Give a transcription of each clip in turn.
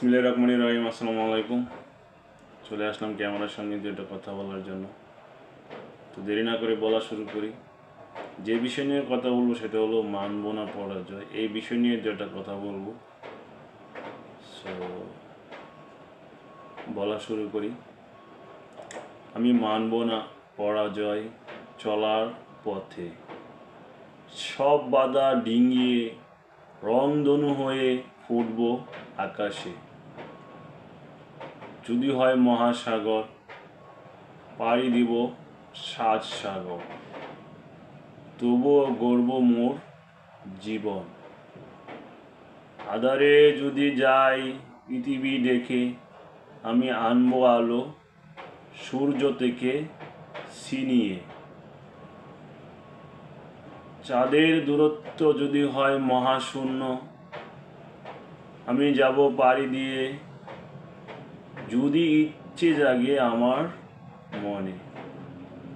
বিসমিল্লাহির রহমানির রহিম, আসসালামু আলাইকুম। চলে আসলাম ক্যামেরার সঙ্গে দুটো কথা বলার জন্য। তো দেরি না করে বলা শুরু করি। যে বিষয় নিয়ে কথা বলব সেটা হলো মানব না পরাজয়। এই বিষয় নিয়ে যেটা কথা বলব। সো বলা শুরু করি। আমি মানব না পরাজয় চলার পথে সব বাধা ডিঙিয়ে রংধনু হয়ে ফুটব আকাশে। যদি হয় মহাসাগর, পাড়ি দিব সাত সাগর। তবুও গর্ব মোর জীবন। আধারে যদি যাই পৃথিবী দেখে আমি আনব আলো সূর্য থেকে সিনিয়ে চাঁদের দূরত্ব যদি হয় মহাশূন্য, আমি যাব পাড়ি দিয়ে যদি ইচ্ছে জাগে আমার মনে।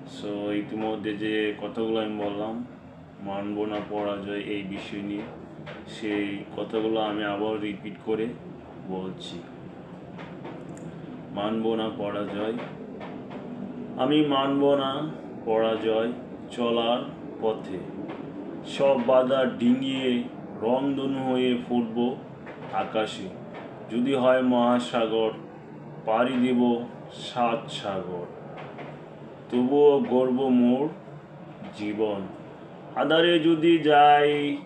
সো ইতিমধ্যে যে কথাগুলো আমি বললাম, মানব না পরাজয় এই বিষয় নিয়ে, সেই কথাগুলো আমি আবার রিপিট করে বলছি। মানব না পরাজয়। আমি মানব না পরাজয় চলার পথে। সব বাধা ডিঙিয়ে রংধনু হয়ে ফুটব আকাশে। যদি হয় মহাসাগর পাড়ি দেব সাত সাগর। তবুও গর্ব মোর জীবন। আধারে যদি যাই,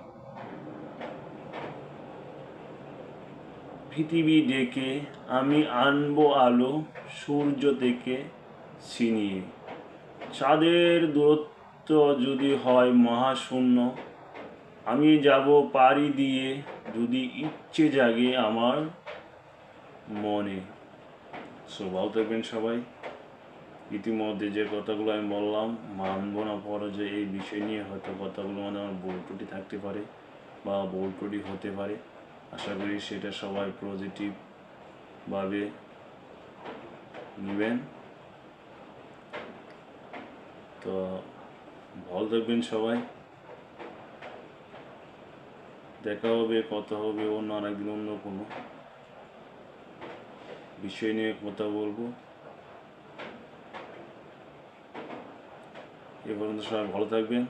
পৃথিবী ডেকে আমি আনব আলো সূর্য থেকে ছিনিয়ে। চাঁদের দূরত্ব যদি হয় মহাশূন্য, আমি যাব পাড়ি দিয়ে যদি ইচ্ছে জাগে আমার মনে। সো ভালো থাকবেন সবাই। ইতিমধ্যে যে কথাগুলো আমি বললাম, মানব না পরাজয় এই বিষয় নিয়ে হয়তো কথাগুলো মানে আমার ভুল ত্রুটি থাকতে পারে বা ভুল ত্রুটি হতে পারে। আশা করি সেটা সবাই পজিটিভভাবে নেবেন। তো, ভালো থাকবেন সবাই। দেখা হবে, কথা হবে অন্য আরেকদিন অন্য কোনো। বিষয় নিয়ে কথা বলব। এ পর্যন্ত সবাই ভালো থাকবেন।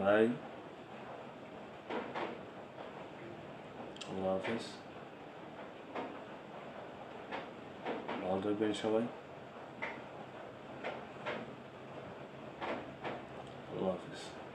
বাই আল্লাহ হাফিজ। ভালো থাকবেন সবাই। আল্লাহ হাফিজ